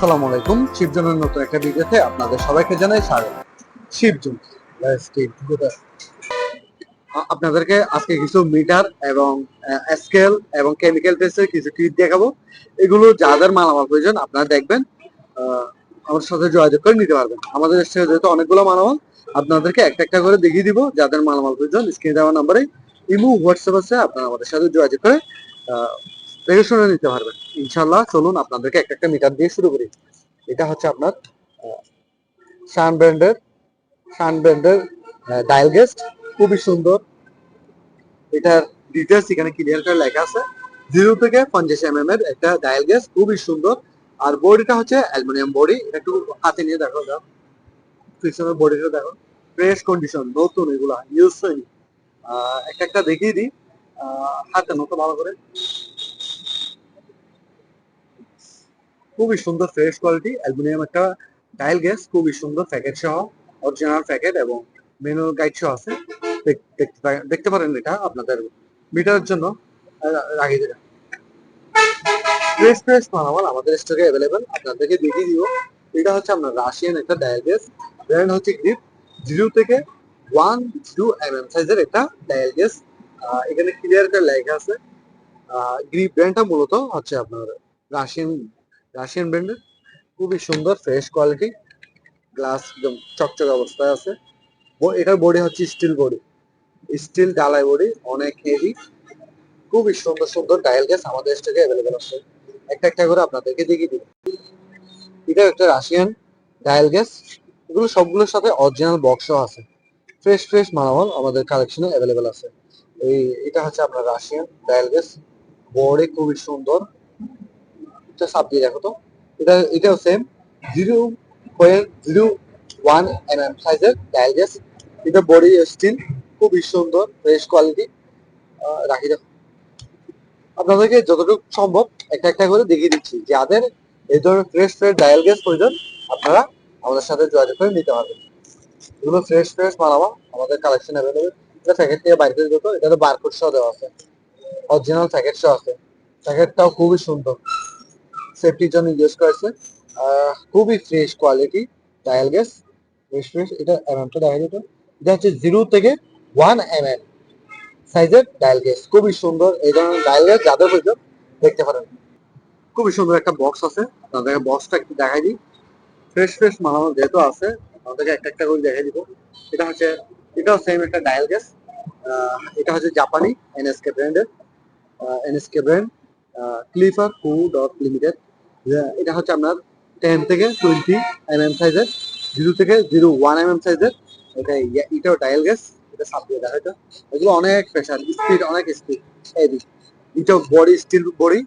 আসসালামু আলাইকুম। শিবজনের নতুন একটা ভিডিওতে আপনাদের সবাইকে জানাই স্বাগত। শিবজন আপনাদেরকে আজকে কিছু মিটার এবং স্কেল এবং কেমিক্যাল টেস্টের কিছু টিপ দেখাবো। এগুলো যাদের মালামাল প্রয়োজন, আপনারা দেখবেন আমার সাথে যোগাযোগ করে নিতে পারবেন। আমাদের স্টেজে যেহেতু অনেকগুলো মালামাল, আপনাদেরকে একটা একটা করে দেখিয়ে দিব যাদের মালামাল প্রয়োজন। স্ক্রিনে দেওয়া নাম্বারে ইমো হোয়াটসঅ্যাপ আছে, আপনারা আমাদের সাথে যোগাযোগ করে দেখে শুনে নিতে পারবেন। ইনশাল্লাহ চলুন আপনাদেরকে একটা একটা মিটার দিয়ে শুরু করি। এটা হচ্ছে আপনার শান ব্র্যান্ডের শান ব্র্যান্ডের ডায়াল গেস্ট খুবই সুন্দর। এটার ডিটেলস এখানে ক্লিয়ার করে লেখা আছে। জিরো থেকে পঞ্চাশ এম এম এর একটা ডায়াল গেস খুবই সুন্দর। আর বডিটা হচ্ছে অ্যালুমিনিয়াম বডি। একটু হাতে নিয়ে দেখো দাও পিছনের বডিটা দেখো। ফ্রেশ কন্ডিশন নতুন এগুলা ইউজ হয়নি একটা একটা দেখিয়ে দিই। হাতে মতো ভালো করে। খুবই সুন্দর ফ্রেশ কোয়ালিটি, অ্যালুমিনিয়াম একটা ডায়াল গ্যাস, খুবই সুন্দর প্যাকেট সহ অরিজিনাল প্যাকেট এবং ম্যানুয়াল গাইড সহ আছে। দেখ- দেখতে পারেন এটা আপনাদের মিটারের জন্য। রাখিয়ে দিলাম ফ্রেশ ফ্রেশ মালামাল আমাদের স্টকে অ্যাভেলেবেল আপনাদেরকে দেখিয়ে দিব। এটা হচ্ছে আপনার রাশিয়ান একটা ডায়াল গ্যাস। ব্র্যান্ড হচ্ছে গ্রিপ জিরো থেকে ওয়ান টু এম এম সাইজের একটা ডায়াল গ্যাস। এখানে ক্লিয়ার করে লেখা আছে। গ্রিপ ব্র্যান্ডটা মূলত হচ্ছে আপনার রাশিয়ান রাশিয়ান ব্র্যান্ডের খুবই সুন্দর ফ্রেশ কোয়ালিটি গ্লাস একদম চকচক অবস্থায় আছে। এটার বডি হচ্ছে স্টিল বডি স্টিল ডালাই বডি অনেক হেভি খুবই সুন্দর সুন্দর ডায়াল গ্যাস আমাদের স্টকে অ্যাভেলেবেল আছে। একটা একটা করে আপনাদেরকে দেখিয়ে দিব এটা একটা রাশিয়ান ডায়াল গ্যাস এগুলো সবগুলোর সাথে অরিজিনাল বক্সও আছে। ফ্রেশ ফ্রেশ মালামাল আমাদের কালেকশনে অ্যাভেলেবেল আছে। এই, এটা হচ্ছে আপনার রাশিয়ান ডায়াল গ্যাস বডি খুবই সুন্দর। এটা সাপ দিয়ে দেখো তো। এটা, এটাও same zero point zero one M M সাইজের গ্যাস এটা বডি স্টিল খুবই সুন্দর ফ্রেশ কোয়ালিটি রাখি দেখো। আপনাদেরকে যতটুকু সম্ভব একটা একটা করে দেখিয়ে দিচ্ছি। যাদের এই ধরনের ফ্রেশ ফ্রেশ ডায়াল গ্যাস প্রয়োজন, আপনারা আমাদের সাথে যোগাযোগ করে নিতে পারবেন। এগুলো ফ্রেশ ফ্রেশ মালামাল আমাদের কালেকশন অ্যাভেলেবেল এটা প্যাকেট থেকে বাইরে দিত এটা তো বারকোড সহ দেওয়া আছে। অরিজিনাল প্যাকেট সহ আছে। প্যাকেটটাও খুবই সুন্দর। সেফটির জন্য ইউজ করেছে। খুবই fresh quality dial gauge fresh fresh এটা এমএমটা দেখা যেত। এটা হচ্ছে জিরো থেকে ওয়ান এম এম সাইজের ডায়াল গ্যাস খুবই সুন্দর। এই ধরনের ডায়াল গ্যাস যাদের প্রয়োজন, দেখতে পারেন। খুবই সুন্দর একটা বক্স আছে। আপনাদেরকে বক্সটা একটু দেখাই দিই। ফ্রেশ ফ্রেশ মালামাল যেহেতু আছে, আপনাদেরকে একটা একটা করে দেখাই দিব। এটা হচ্ছে, এটাও সেম একটা ডায়াল গ্যাস এটা হচ্ছে জাপানি এনএসকে ব্র্যান্ডের এনএসকে ব্র্যান্ড ক্লিফার কু ডট লিমিটেড এটা হচ্ছে আপনার টেন থেকে টোয়েন্টি এম এম সাইজের জিরো থেকে জিরো ওয়ান এম এম সাইজের এটা এটাও ডায়াল গ্যাস এটা সাপ দিয়ে দেখা এটা এগুলো অনেক প্রেশার স্পিড অনেক স্পিড এই এটাও বডি স্টিল বডি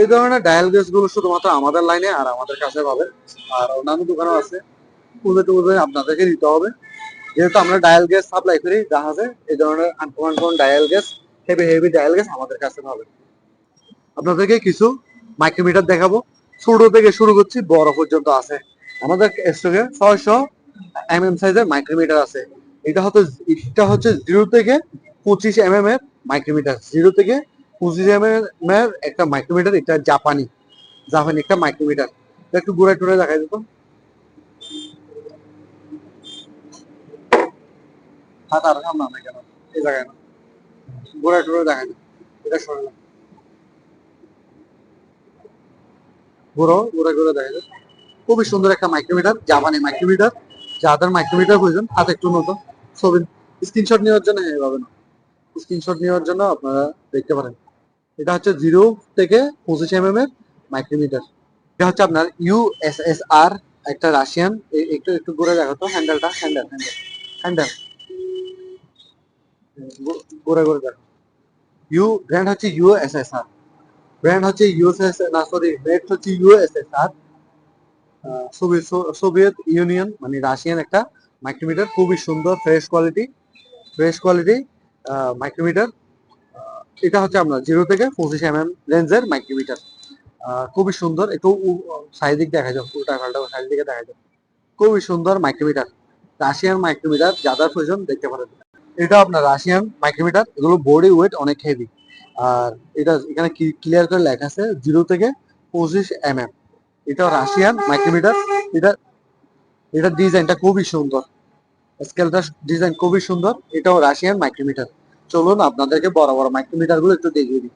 এই ধরনের ডায়াল গ্যাসগুলো শুধুমাত্র আমাদের লাইনে আর আমাদের কাছে পাবেন। আর অন্যান্য দোকানও আছে। খুঁজে টুজে আপনাদেরকে দিতে হবে। যেহেতু আমরা ডায়াল গ্যাস সাপ্লাই করি জাহাজে, এই ধরনের uncommon dial gauge heavy heavy dial gauge আমাদের কাছে পাবেন। আপনাদেরকে কিছু মাইক্রোমিটার দেখাবো। ছোট থেকে শুরু করছি, বড় পর্যন্ত আছে। আমাদের স্টকে ছয়শো এম এম সাইজের মাইক্রোমিটার আছে। এটা হচ্ছে এটা হচ্ছে জিরো থেকে পঁচিশ এম এম এর মাইক্রোমিটার জিরো থেকে পঁচিশ এম এম এর একটা মাইক্রোমিটার এটা জাপানি। জাপানি একটা মাইক্রোমিটার একটু ঘুরে টুরে দেখাই দিত আর না কেন? এই জায়গায় না। ঘুরে টুরে দেখাই দিত এটা সরে ঘুরো ঘুরে ঘুরে দেখা যায়। খুবই সুন্দর একটা মাইক্রোমিটার জাপানি মাইক্রোমিটার যাদের মাইক্রোমিটার প্রয়োজন, হাতে একটু নতুন ছবি স্ক্রিনশট নেওয়ার জন্য হয়ে যাবে না স্ক্রিনশট নেওয়ার জন্য আপনারা দেখতে পারেন। এটা হচ্ছে জিরো থেকে পঁচিশ এম এম এর মাইক্রোমিটার এটা হচ্ছে আপনার ইউএসএসআর একটা রাশিয়ান একটু একটু ঘুরে দেখো তো হ্যান্ডেলটা হ্যান্ডেল হ্যান্ডেল হ্যান্ডেল ঘুরে ঘুরে দেখো। ইউ ব্র্যান্ড হচ্ছে ইউএসএসআর ব্র্যান্ড হচ্ছে ইউএসএস না সরি মেড হচ্ছে ইউএসএসআর সোভিয়েত ইউনিয়ন মানে রাশিয়ান একটা মাইক্রোমিটার খুবই সুন্দর fresh quality fresh quality micrometer এটা হচ্ছে আপনার জিরো থেকে পঁচিশ এম এম রেঞ্জের মাইক্রোমিটার খুবই সুন্দর, একটু সাইড দিক দেখা যাও উল্টা পাল্টা সাইড দিকে দেখা যাও খুবই সুন্দর মাইক্রোমিটার রাশিয়ান মাইক্রোমিটার যাদের প্রয়োজন দেখতে পারেন। এটা আপনার রাশিয়ান মাইক্রোমিটার এগুলো বডি ওয়েট অনেক হেভি আর এটা এখানে ক্লিয়ার করে লেখা আছে? জিরো থেকে পঁচিশ এম এম এটা রাশিয়ান মাইক্রোমিটার এটা এটা ডিজাইনটা খুবই সুন্দর। স্কেলটা ডিজাইন খুবই সুন্দর। এটাও রাশিয়ান মাইক্রোমিটার চলুন আপনাদেরকে বড় বড় মাইক্রোমিটারগুলো একটু দেখিয়ে দিই।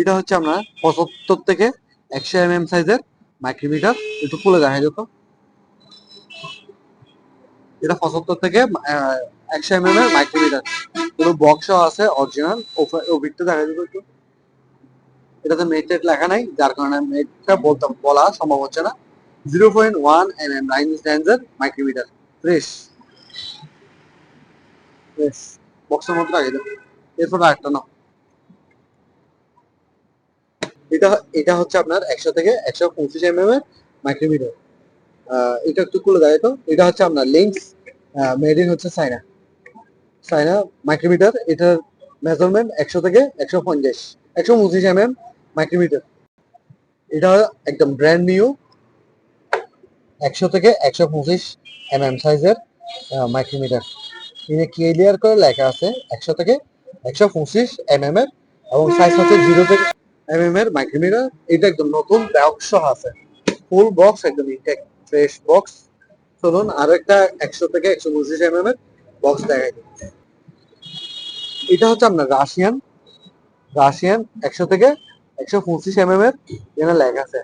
এটা হচ্ছে আপনার পঁচাত্তর থেকে একশো এম এম সাইজের মাইক্রোমিটার একটু খুলে দেখা। যেত এটা পঁচাত্তর থেকে একশো এম এম এর মাইক্রোমিটার পুরো বক্স আছে অরিজিনাল ওভিকটা দেখা যেত একটু। এটাতে মেটেড লেখা নাই, যার কারণে মেটটা বলতে বলা সম্ভব হচ্ছে না। Zero point one M M line রেঞ্জের মাইক্রোমিটার ফ্রেশ বক্সের মধ্যে রাখে দেবো। এরপর একটা না এটা এটা হচ্ছে আপনার একশো থেকে একশো পঁচিশ এম এম এর মাইক্রোমিটার এটা একটু খুলে দেয় তো। এটা হচ্ছে আপনার লিঙ্কস মেড ইন হচ্ছে চাইনা চাইনা মাইক্রোমিটার এটার মেজারমেন্ট একশো থেকে একশো পঞ্চাশ, একশো পঁচিশ এম এম মাইক্রোমিটার এটা একদম ব্র্যান্ড নিউ একশো থেকে একশো পঁচিশ এম এম সাইজের মাইক্রোমিটার এখানে ক্লিয়ার করে লেখা আছে, একশো থেকে একশো পঁচিশ এম এম এর, এবং সাইজ হচ্ছে জিরো থেকে এম এম এর মাইক্রোমিটার এটা একদম নতুন বক্স আছে। ফুল বক্স একদম ইনটেক ফ্রেশ বক্স চলুন আরও একটা একশো থেকে একশো পঁচিশ এম এর বক্স দেখাই। দিই। এটা হচ্ছে আপনার রাশিয়ান রাশিয়ান একশো থেকে একশো পঁচিশ এম এম এর এখানে লেখা আছে।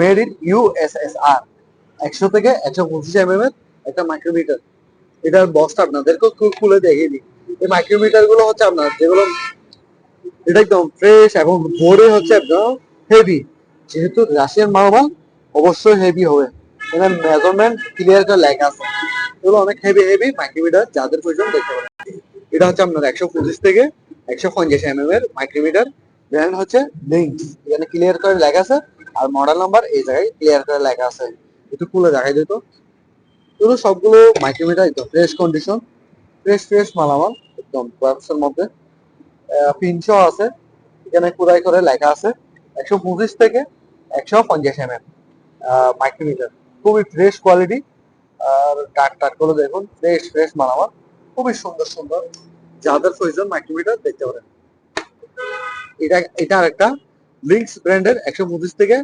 মেড ইন ইউএসএসআর একশো থেকে একশো পঁচিশ এম এম এর একটা মাইক্রোমিটার এটার বক্সটা আপনাদেরকে খুলে দেখিয়ে দিই। এই মাইক্রোমিটারগুলো হচ্ছে আপনার যেগুলো এটা একদম ফ্রেশ এবং বোর্ডে হচ্ছে একদম হেভি যেহেতু রাশিয়ান মালমাল অবশ্যই হেভি হবে। এখানে মেজারমেন্ট ক্লিয়ার করে লেখা আছে। এগুলো অনেক হেভি হেভি মাইক্রোমিটার যাদের প্রয়োজন দেখতে পারেন। এটা হচ্ছে আপনার একশো পঁচিশ থেকে একশো পঞ্চাশ এম এম এর মাইক্রোমিটার ব্র্যান্ড হচ্ছে লিঙ্কস এখানে ক্লিয়ার করে লেখা আছে। আর মডেল নাম্বার এই জায়গায় ক্লিয়ার করে লেখা আছে। একটু খুলে দেখাই দিত এগুলো সবগুলো মাইক্রোমিটার একদম ফ্রেশ কন্ডিশন ফ্রেশ ফ্রেশ মালামাল, একদম বক্সের মধ্যে। পিনশো আছে। এখানে কুড়াই করে লেখা আছে। একশো পঁচিশ থেকে একশো পঞ্চাশ এম এম মাইক্রোমিটার খুবই ফ্রেশ কোয়ালিটি আর কাঠ টাটগুলো দেখুন ফ্রেশ ফ্রেশ মালামাল, খুবই সুন্দর সুন্দর। যাদের প্রয়োজন মাইক্রোমিটার দেখতে পারেন। এটা এটা আরেকটা লিঙ্কস ব্র্যান্ডের একশো পঁচিশ থেকে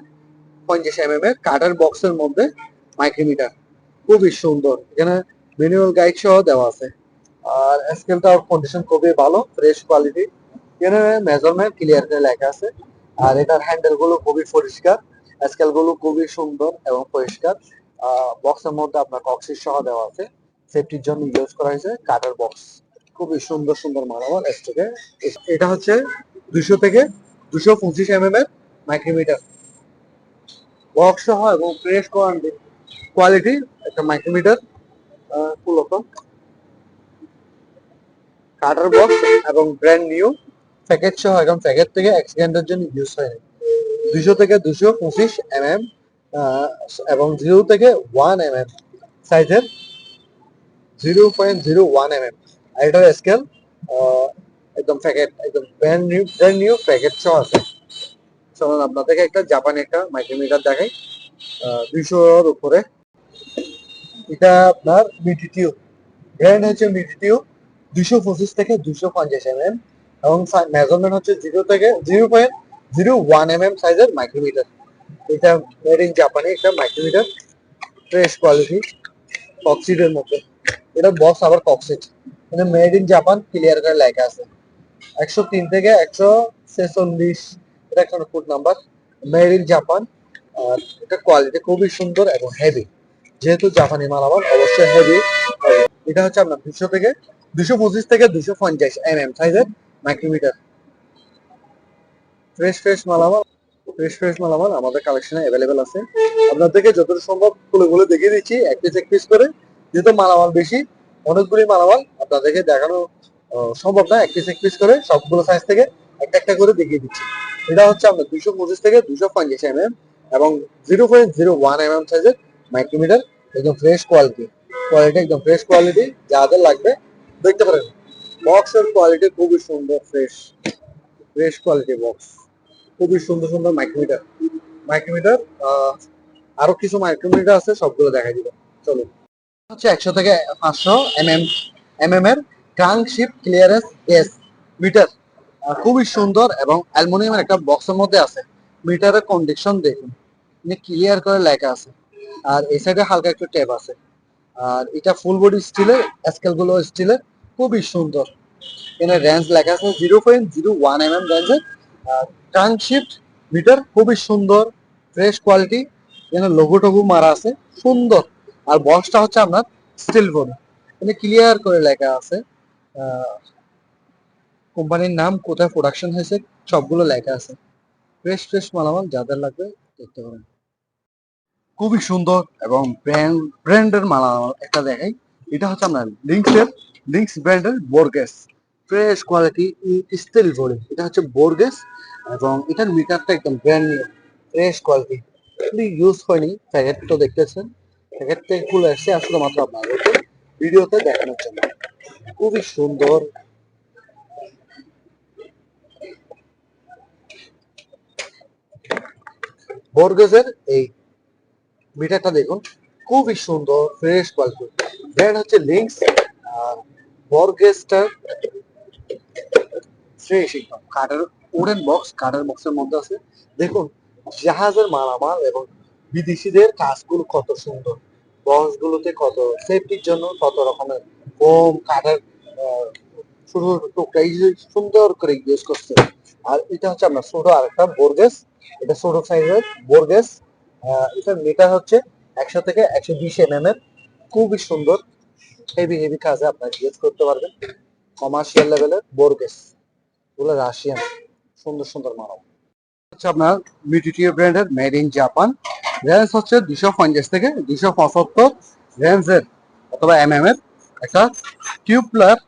পঞ্চাশ এম এম এর কাটার বক্সের মধ্যে মাইক্রোমিটার খুবই সুন্দর। এখানে ম্যানুয়াল গাইড সহ দেওয়া আছে। আর স্কেলটার কন্ডিশন খুবই ভালো ফ্রেশ কোয়ালিটি এখানে মেজারমেন্ট ক্লিয়ার করে লেখা আছে। আর এটার হ্যান্ডেলগুলো খুবই পরিষ্কার। স্কেলগুলো খুবই সুন্দর এবং পরিষ্কার। বক্সের মধ্যে আপনার কক্সিস সহ দেওয়া আছে। সেফটির জন্য ইউজ করা হয়েছে কাটার বক্স খুবই সুন্দর সুন্দর মালামাল এস থেকে এটা হচ্ছে দুশো থেকে দুশো পঁচিশ এম এম এর মাইক্রোমিটার বক্স সহ এবং ফ্রেশ কোয়ালিটি কোয়ালিটি একটা মাইক্রোমিটার মূলত কাটার বক্স এবং ব্র্যান্ড নিউ প্যাকেট সহ একদম প্যাকেট থেকে অ্যাক্সিডেন্টের জন্য ইউজ হয়নি। দুশো থেকে দুশো পঁচিশ এম এম এবং জিরো থেকে ওয়ান এম এম সাইজের zero point zero one M M আর এটার স্কেল একদম প্যাকেট একদম brand new brand new packet সহ আছে। চলুন আপনাদেরকে একটা জাপানি একটা মাইক্রোমিটার দেখাই। দুইশোর উপরে। এটা আপনার মিডিটিউ। ব্র্যান্ড হচ্ছে মিডিটিউ। দুশো পঁচিশ থেকে দুশো পঞ্চাশ এম এম এবং মেজারমেন্ট হচ্ছে জিরো থেকে, zero point zero one M M সাইজের মাইক্রোমিটার এটা মেড ইন জাপানি একটা মাইক্রোমিটার ফ্রেশ কোয়ালিটি কক্সিডের মধ্যে। এটা বক্স আবার কক্সিড মানে মেড জাপান ক্লিয়ার করে লেখা আছে। একশো তিন থেকে একশো ছেচল্লিশ, এটা একটা foot number made in Japan আর এটা কোয়ালিটি খুবই সুন্দর এবং হেভি যেহেতু জাপানি মালামাল, অবশ্যই হেভি এটা হচ্ছে আপনার দুশো থেকে, দুশো পঁচিশ থেকে দুশো পঞ্চাশ এম এম সাইজের মাইক্রোমিটার ফ্রেশ ফ্রেশ মালামাল ফ্রেশ ফ্রেশ মালামাল আমাদের কালেকশনে অ্যাভেলেবেল আছে। আপনাদেরকে যতটা সম্ভব খুলে দেখিয়ে দিচ্ছি, এক পিস এক পিস করে। যেহেতু মালামাল বেশি, অনেকগুলি মালামাল আপনাদেরকে দেখানো সম্ভব না, এক পিস এক পিস করে সবগুলো সাইজ থেকে একটা একটা করে দেখিয়ে দিচ্ছি। এটা হচ্ছে আপনার দুশো পঁচিশ থেকে দুশো পঞ্চাশ এম এম এবং zero point zero one M M সাইজের মাইক্রোমিটার একদম ফ্রেশ কোয়ালিটি কোয়ালিটি একদম ফ্রেশ কোয়ালিটি যাদের লাগবে, দেখতে পারেন। বক্সের কোয়ালিটি খুবই সুন্দর ফ্রেশ ফ্রেশ কোয়ালিটি বক্স খুবই সুন্দর সুন্দর মাইক্রোমিটার মাইক্রোমিটার আরও কিছু মাইক্রোমিটার আছে, সবগুলো দেখাই দিব চলো। হচ্ছে একশো থেকে পাঁচশো এম এম এম এম এর crank sheep clearance gas meter খুবই সুন্দর এবং অ্যালুমিনিয়ামের একটা বক্সের মধ্যে আছে। মিটারের কন্ডিশন দেখুন। ক্লিয়ার করে লেখা আছে। আর এই সাইডে হালকা একটু ট্যাপ আছে। আর এটা ফুল বডি স্টিলের স্কেলগুলো স্টিলের খুবই সুন্দর। এখানে রেঞ্জ লেখা আছে zero point zero one M M রেঞ্জের ট্রাঙ্ক শিফট মিটার খুবই সুন্দর ফ্রেশ কোয়ালিটি এখানে লোগো টোগো মারা আছে, সুন্দর। আর বক্সটা হচ্ছে আপনার স্টিল বডি এখানে ক্লিয়ার করে লেখা আছে কোম্পানির নাম, কোথায় প্রোডাকশন হয়েছে, সবগুলো লেখা আছে। ফ্রেশ ফ্রেশ মালামাল যাদের লাগবে দেখতে পারেন। খুবই সুন্দর এবং ব্র্যান্ড ব্র্যান্ডের মালামাল একটা দেখাই। এটা হচ্ছে আপনার লিঙ্কসের লিঙ্কস ব্র্যান্ডের bore gauge fresh quality steel body এটা হচ্ছে বোরগেস এবং এটার মিটারটা একদম ব্র্যান্ড নিউ ফ্রেশ কোয়ালিটি খুবই ইউজ হয়নি প্যাকেট তো দেখতেছেন। প্যাকেট থেকে খুলে এসছে আসলে মাত্র আপনাদেরকে ভিডিওতে দেখানোর জন্য। খুবই সুন্দর। বর্গেজের এই মিটারটা দেখুন, খুবই সুন্দর ফ্রেশ কোয়ালিটি ব্র্যান্ড হচ্ছে লিঙ্কস আর বর্গেজটার ফ্রেশ একদম কাঠের উডেন বক্স কাঠের বক্সের মধ্যে আছে। দেখুন, জাহাজের মালামাল এবং বিদেশিদের কাজগুলো কত সুন্দর। বক্স গুলোতে কত সেফটির জন্য কত রকমের ফোম কাঠের সুন্দর করে ইউজ করছে। আর এটা হচ্ছে আপনার ছোট আরেকটা বোরগেস। এটা ছোট সাইজের বোরগেস। এটার মিটার হচ্ছে একশো থেকে একশো বিশ এম এর। খুবই সুন্দর হেভি হেভি কাজে আপনার ইউজ করতে পারবেন। কমার্শিয়াল লেভেলের বোরগেস। এগুলো রাশিয়ান। সুন্দর সুন্দর মানব। হচ্ছে আপনার মিটিটিও ব্র্যান্ডের মেড ইন জাপান রেঞ্জ হচ্ছে দুশো পঞ্চাশ থেকে দুশো পঁচাত্তর রেঞ্জের অথবা এম এম এর একটা টিউবলার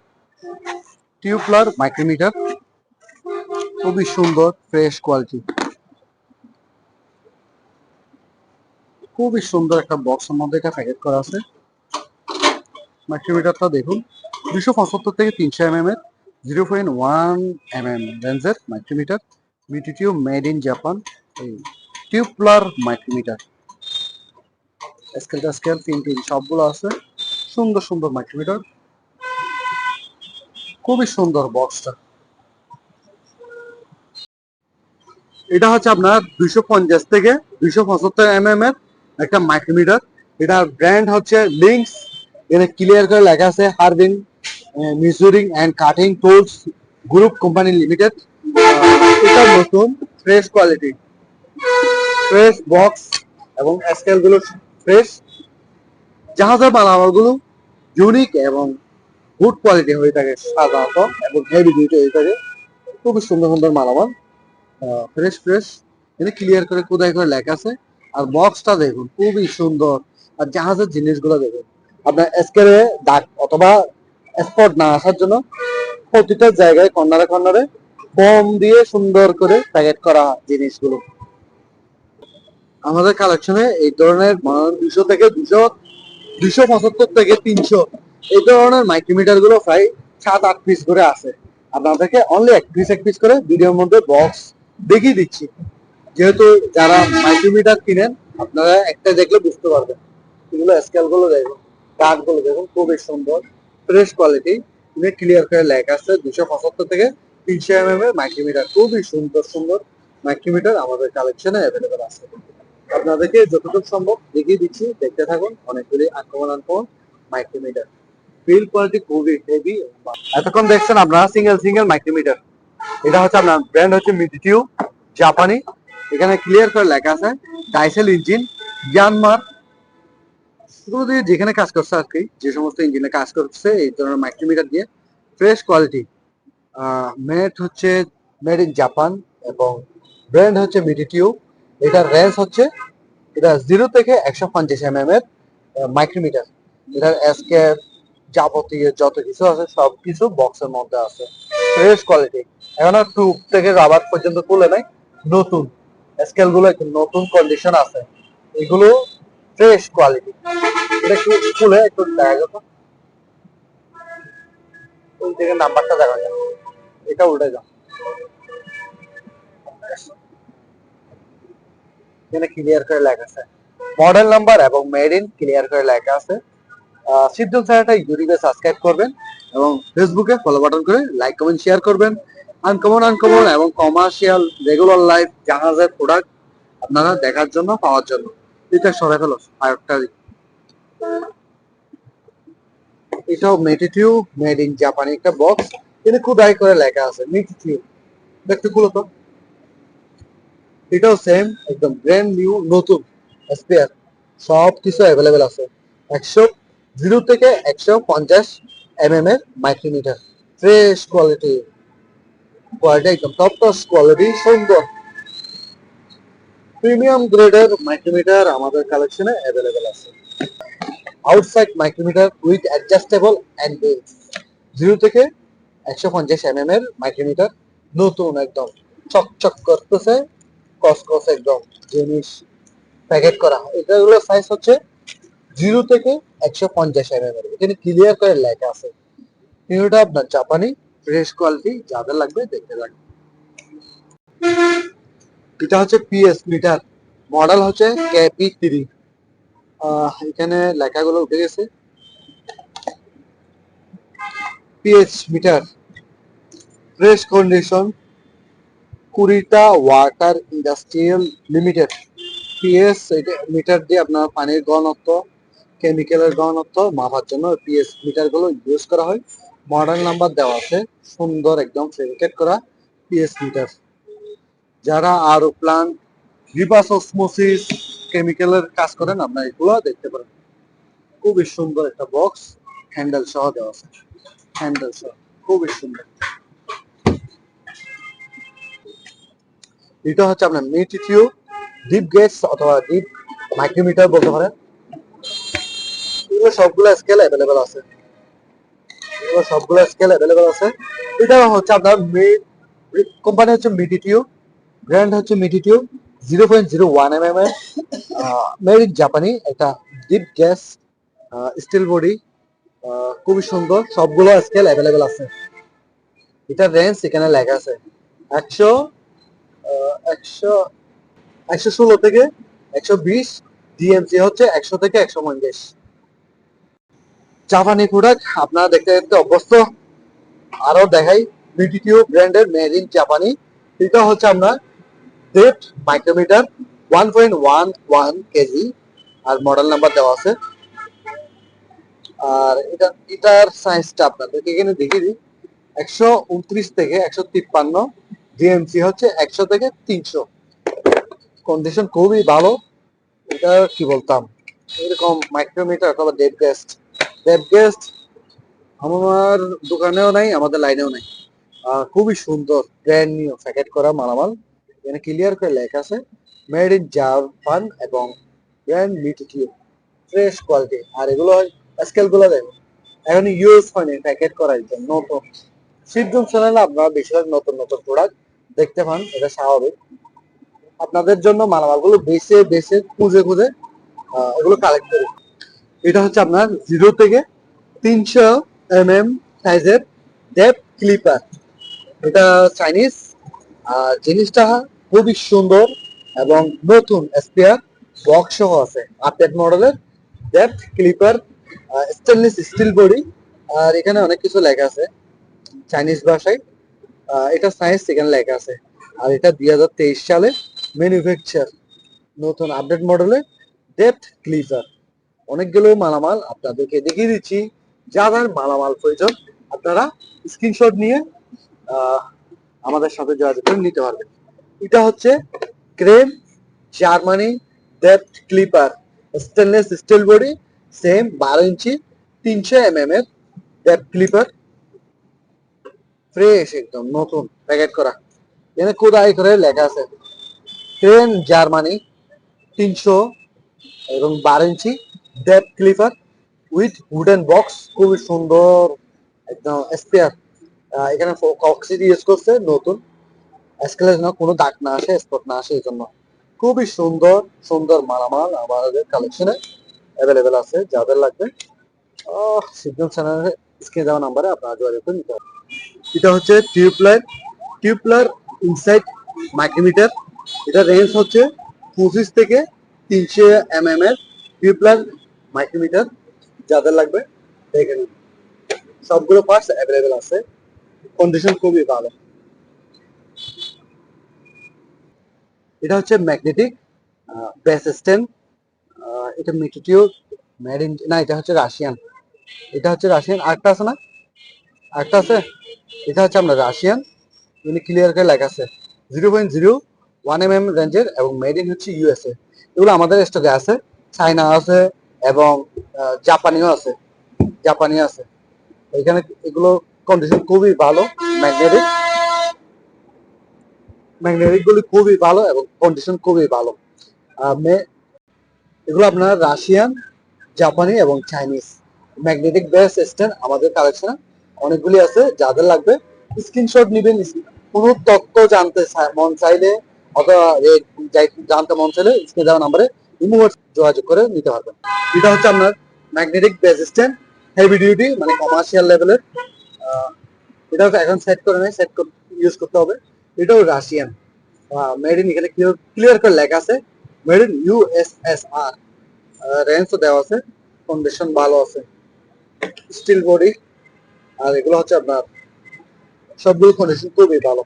টিউবলার মাইক্রোমিটার খুবই সুন্দর ফ্রেশ কোয়ালিটি খুবই সুন্দর একটা বক্সের মধ্যে এটা প্যাকেট করা আছে। মাইক্রোমিটারটা দেখুন দুশো পঁচাত্তর থেকে তিনশো এম এম এর। Zero point one M M রেঞ্জের micrometer Mitutoyo made in Japan, এই টিউবলার মাইক্রোমিটার। স্কেলটা স্কেল তিন তিন সবগুলো আছে, সুন্দর সুন্দর মাইক্রোমিটার। খুবই সুন্দর বক্সটা। এটা হচ্ছে আপনার দুইশো পঞ্চাশ থেকে দুইশো পঁচাত্তর এম এম এর একটা মাইক্রোমিটার। এটার ব্র্যান্ড হচ্ছে লিঙ্কস এখানে ক্লিয়ার করে লেখা আছে Harbin measuring and cutting tools group company limited এটা নতুন ফ্রেশ কোয়ালিটি ফ্রেশ বক্স এবং স্কেলগুলো ফ্রেশ জাহাজের মালামালগুলো ইউনিক এবং গুড কোয়ালিটি হয়ে থাকে সাধারণত এবং হেভি ডিউটি হয়ে থাকে। খুবই সুন্দর সুন্দর মালামাল ফ্রেশ ফ্রেশ এখানে ক্লিয়ার করে কোথায় করে লেখা আছে। আর বক্সটা দেখুন, খুবই সুন্দর। আর জাহাজের জিনিসগুলো দেখুন। আপনার স্কেলে দাগ অথবা স্পট না আসার জন্য প্রতিটা জায়গায় কর্নারে কর্নারে ফোম দিয়ে সুন্দর করে প্যাকেট করা জিনিসগুলো। আমাদের কালেকশনে এই ধরনের দুশো থেকে দুশো দুশো পঁচাত্তর থেকে তিনশো, এই ধরনের মাইক্রোমিটারগুলো প্রায় সাত, আট পিস করে আছে। আপনাদেরকে অনলি এক পিস এক পিস করে ভিডিওর মধ্যে বক্স দেখিয়ে দিচ্ছি। যেহেতু যারা মাইক্রোমিটার কিনেন, আপনারা একটা দেখলে বুঝতে পারবেন। এগুলো স্কেলগুলো দেখুন কাঠগুলো দেখুন, খুবই সুন্দর। ফ্রেশ কোয়ালিটি ক্লিয়ার করে লেখা আছে দুশো পঁচাত্তর থেকে তিনশো এম এম এর মাইক্রোমিটার। খুবই সুন্দর সুন্দর মাইক্রোমিটার আমাদের কালেকশনে অ্যাভেলেবেল আছে। আপনাদেরকে যতটুকু সম্ভব দেখিয়ে দিচ্ছি, দেখতে থাকুন, অনেকগুলি আক্রমণ আক্রমণ মাইক্রোমিটার। বিল কোয়ালিটি খুবই হেভি এতক্ষণ দেখছেন আপনারা সিঙ্গেল সিঙ্গেল মাইক্রোমিটার। এটা হচ্ছে আপনার ব্র্যান্ড হচ্ছে মিডিটিউ জাপানি এখানে ক্লিয়ার করে লেখা আছে ডাইসেল ইঞ্জিন ইয়ানমার এগুলো দিয়ে যেখানে কাজ করছে আর কি, যে সমস্ত ইঞ্জিনে কাজ করছে, এই ধরনের মাইক্রোমিটার দিয়ে ফ্রেশ কোয়ালিটি মেড হচ্ছে মেড ইন জাপান এবং ব্র্যান্ড হচ্ছে মিডিটিউ এটার রেঞ্জ হচ্ছে, এটা জিরো থেকে একশো পঞ্চাশ এম এম এর মাইক্রোমিটার এটার এসকেপ যাবতীয় যত কিছু আছে, সব কিছু বক্সের মধ্যে আছে। ফ্রেশ কোয়ালিটি এখন আর টুব থেকে রাবার পর্যন্ত তুলে নাই, নতুন। স্কেলগুলো একটু নতুন কন্ডিশন আছে। এগুলো ফ্রেশ কোয়ালিটি এটা একটু খুলে একটু দেখা। যেত ওই থেকে নাম্বারটা দেখা যায় এটা উল্টে যাও। এখানে ক্লিয়ার করে লেখা আছে। মডেল নাম্বার এবং মেড ইন ক্লিয়ার করে লেখা আছে। সিদ্ধ স্যারটা ইউটিউবে সাবস্ক্রাইব করবেন এবং ফেসবুকে ফলো বাটন করে লাইক কমেন্ট শেয়ার করবেন। আনকমন আনকমন এবং কমার্শিয়াল রেগুলার লাইফ জাহাজের প্রোডাক্ট আপনারা দেখার জন্য, পাওয়ার জন্য। এটা সরে ফেলো, আরেকটা এটাও মেটিটিউ মেড ইন জাপানি একটা বক্স কিন্তু খুদাই করে লেখা আছে মেটিটিউ দেখতে খুলো তো এটাও সেম একদম ব্র্যান্ড নিউ নতুন স্পেয়ার সব কিছু অ্যাভেলেবেল আছে। একশো জিরো থেকে একশো পঞ্চাশ এম এম এর মাইক্রোমিটার ফ্রেশ কোয়ালিটি কোয়ালিটি একদম টপ টস কোয়ালিটি সুন্দর। প্রিমিয়াম গ্রেডের মাইক্রোমিটার আমাদের কালেকশনে অ্যাভেলেবেল আছে। Outside micrometer with adjustable and base zero থেকে একশো পঞ্চাশ এম এম এর মাইক্রোমিটার নতুন একদম চকচক করতেছে, কসকস একদম জিনিস প্যাকেট করা। এটাগুলো সাইজ হচ্ছে জিরো থেকে একশো পঞ্চাশ এম এম এর। এখানে ক্লিয়ার করে লেখা আছে। তিনটা আপনার জাপানি ফ্রেশ কোয়ালিটি যাদের লাগবে দেখতে থাকুন এটা হচ্ছে পিএস মিটার মডেল হচ্ছে কেপি থ্রি এখানে লেখাগুলো উঠে গেছে। পিএইচ মিটার ফ্রেশ কন্ডিশন কুড়িটা water industrial limited PS meter দিয়ে আপনার পানির ঘনত্ব কেমিক্যালের ঘনত্ব মাপার জন্য পিএস মিটারগুলো ইউজ করা হয়। মডেল নাম্বার দেওয়া আছে, সুন্দর একদম ফেব্রিকেট করা পিএস মিটার যারা আরও প্লান্ট রিভার্স অসমোসিস কেমিক্যালের কাজ করেন আপনারা এগুলো দেখতে পারেন খুবই সুন্দর একটা বক্স হ্যান্ডেল সহ দেওয়া আছে। হ্যান্ডেল সহ, খুবই সুন্দর। এটা হচ্ছে আপনার মিটিটিউ ডিপ গেটস অথবা ডিপ মাইক্রোমিটার বলতে পারেন। এগুলো সবগুলো স্কেল অ্যাভেলেবেল আছে। এগুলো সবগুলো স্কেল অ্যাভেলেবেল আছে। এটা হচ্ছে আপনার কোম্পানি হচ্ছে মিটিটিউ ব্র্যান্ড হচ্ছে Mitutoyo zero point zero one M M এর মেড ইন জাপানি একটা ডিপ গ্যাস স্টিল বডি খুবই সুন্দর, সবগুলো স্কেল অ্যাভেলেবেল আছে। এটার রেঞ্জ এখানে লেখা আছে, একশো একশো একশো ষোলো থেকে একশো বিশ ডিএমসি হচ্ছে একশো থেকে একশো পঞ্চাশ। জাপানি প্রোডাক্ট আপনারা দেখতে দেখতে অভ্যস্ত আরও দেখাই বিটিটিউ ব্র্যান্ডের মেড ইন জাপানি এটা হচ্ছে আপনার date micrometer one point one one KG আর মডেল নাম্বার দেওয়া আছে। আর এটা, এটার সাইজটা আপনাদেরকে এখানে দেখিয়ে দিই। একশো উনত্রিশ থেকে একশো তিপ্পান্ন ডিএমসি হচ্ছে একশো থেকে তিনশো। কন্ডিশন খুবই ভালো। এটা কি বলতাম? এরকম মাইক্রোমিটার অথবা ডেপ গেস্ট ডেপ গেস্ট আমার দোকানেও নাই, আমাদের লাইনেও নাই। খুবই সুন্দর ব্র্যান্ড নিউ প্যাকেট করা মালামাল। এখানে ক্লিয়ার করে লেখা আছে মেড ইন জাপান এবং ব্র্যান্ড মিটিটিউ ফ্রেশ কোয়ালিটি আর এগুলো স্কেলগুলো দেখো। এখন ইউজ হয়নি প্যাকেট করা একদম নতুন শিবজুম চ্যানেলে আপনারা বেশিরভাগ নতুন নতুন প্রোডাক্ট দেখতে পান, এটা স্বাভাবিক। আপনাদের জন্য মালামালগুলো বেছে বেছে খুঁজে খুঁজে এগুলো কালেক্ট করি। এটা হচ্ছে আপনার জিরো থেকে তিনশো এম এম সাইজের ডেপ ক্লিপার এটা চাইনিজ আর জিনিসটা খুবই সুন্দর এবং নতুন স্পেয়ার বক্স সহ আছে। আপডেট মডেলের depth caliper stainless steel body আর এখানে অনেক কিছু লেখা আছে চাইনিজ ভাষায়। এটা সায়েন্স এখানে লেখা আছে। আর এটা দুই হাজার তেইশ সালে ম্যানুফ্যাকচার নতুন আপডেট মডেলের ডেপথ ক্লিপার অনেকগুলো মালামাল আপনাদেরকে দেখিয়ে দিচ্ছি। যাদের মালামাল প্রয়োজন, আপনারা স্ক্রিনশট নিয়ে আমাদের সাথে যোগাযোগ করে নিতে পারবেন। এটা হচ্ছে ক্রেম Germany depth caliper. Stainless steel body same বারো ইঞ্চি, তিনশো এম এম এর ডেপথ ক্লিপার। ফ্রেশ একদম, নতুন প্যাকেট করা। এখানে কোদাই করে লেখা আছে। ক্রেন, জার্মানি, তিনশো এবং বারো inch depth caliper with wooden box খুবই সুন্দর, একদম স্পেয়ার এখানে অক্সিড ইউজ করছে, নতুন। স্কেলের জন্য কোনো দাগ না আসে স্পট না আসে এই জন্য খুবই সুন্দর সুন্দর মালামাল আমাদের কালেকশনে অ্যাভেলেবেল আছে, যাদের লাগবে। সিগন্যাল চ্যানেলে স্ক্রিনে দেওয়া নাম্বারে আপনারা যোগাযোগ করে নিতে পারবেন এটা হচ্ছে টিউবলার টিউবলার ইনসাইড মাইক্রোমিটার এটা রেঞ্জ হচ্ছে পঁচিশ থেকে তিনশো এম এম এর টিউবলার মাইক্রোমিটার যাদের লাগবে, দেখে নিন। সবগুলো পার্টস অ্যাভেলেবেল আছে। কন্ডিশন খুবই ভালো। এটা হচ্ছে ম্যাগনেটিক স্ট্যান্ড এটা মেটিটিও মেড ইন না, এটা হচ্ছে রাশিয়ান। এটা হচ্ছে রাশিয়ান, আরেকটা আছে না? আরেকটা আছে? এটা হচ্ছে আমরা রাশিয়ান। এখানে ক্লিয়ার করে লেখা আছে zero point zero one M M রেঞ্জের এবং মেড ইন হচ্ছে ইউএসএ এগুলো আমাদের স্টকে আছে, চায়না আছে এবং জাপানিও আছে জাপানিও আছে। এখানে এগুলো কন্ডিশন খুবই ভালো ম্যাগনেটিক ম্যাগনেটিক গুলি খুবই ভালো এবং কন্ডিশন খুবই ভালো। এগুলো আপনার রাশিয়ান, জাপানি এবং চাইনিজ। ম্যাগনেটিক বেস স্ট্যান্ড আমাদের কালেকশনে অনেকগুলি আছে, যাদের লাগবে স্ক্রিনশট নেবেন। কোনো তথ্য জানতে মন চাইলে অথবা জানতে মন চাইলে স্ক্রিনে দেওয়া নাম্বারে যোগাযোগ করে নিতে পারবেন। এটা হচ্ছে আপনার magnetic base stand. Heavy duty মানে কমার্শিয়াল লেভেলের এটা এখন সেট করে নেই সেট ইউজ করতে হবে। এটাও রাশিয়ান মেড ইন এখানে ক্লিয়ার করে লেখা আছে মেড ইন ইউএসএসআর রেঞ্জও দেওয়া আছে কন্ডিশন ভালো আছে। স্টিল বডি আর এগুলো হচ্ছে আপনার, সবগুলো কন্ডিশন খুবই ভালো।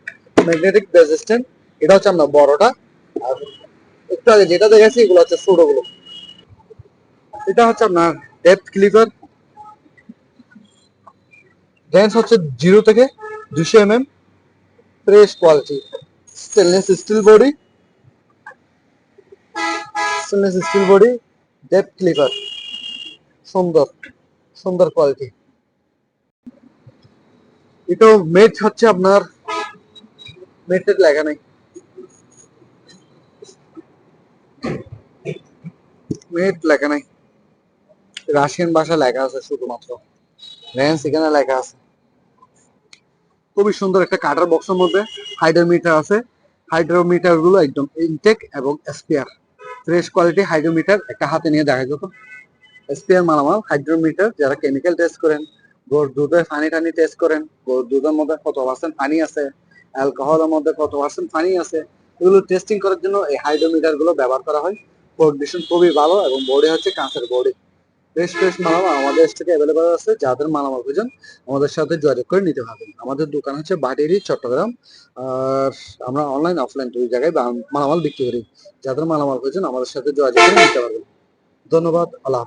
ম্যাগনেটিক রেজিস্ট্যান্ট এটা হচ্ছে আপনার বড়টা। আর একটু আগে যেটা দেখেছি, এগুলো হচ্ছে ছোটগুলো। এটা হচ্ছে আপনার ডেপথ ক্লিপার রেঞ্জ হচ্ছে জিরো থেকে দুশো M M fresh quality stainless steel body stainless steel body depth caliper সুন্দর সুন্দর কোয়ালিটি এটাও মেট হচ্ছে আপনার মেটের লেখা নেই। মেট লেখা নাই। রাশিয়ান ভাষা লেখা আছে শুধুমাত্র। রেঞ্জ এখানে লেখা আছে। খুবই সুন্দর একটা কাটার বক্সের মধ্যে হাইড্রোমিটার আছে। হাইড্রোমিটারগুলো একদম ইনটেক এবং এসপিআর ফ্রেশ কোয়ালিটি হাইড্রোমিটার একটা হাতে নিয়ে দেখা যেত। এসপিআর মালামাল হাইড্রোমিটার যারা কেমিক্যাল টেস্ট করেন, গরুর দুধের পানি টানি টেস্ট করেন, গরুর দুধের মধ্যে কত পার্সেন্ট পানি আছে অ্যালকোহলের মধ্যে কত পার্সেন্ট পানি আছে, এগুলো টেস্টিং করার জন্য এই হাইড্রোমিটারগুলো ব্যবহার করা হয়। কন্ডিশন খুবই ভালো এবং বডি হচ্ছে কাঁচের বডি ফ্রেশ ফ্রেশ মালামাল আমাদের থেকে অ্যাভেলেবল আছে, যাদের মালামাল খুঁজেন আমাদের সাথে যোগাযোগ করে নিতে পারবেন। আমাদের দোকান হচ্ছে বাটিরি চট্টগ্রাম, আর আমরা অনলাইন অফলাইন দুই জায়গায় মালামাল বিক্রি করি। যাদের মালামাল প্রয়োজন, আমাদের সাথে যোগাযোগ করে নিতে পারবেন। ধন্যবাদ, আল্লাহ হাফেজ।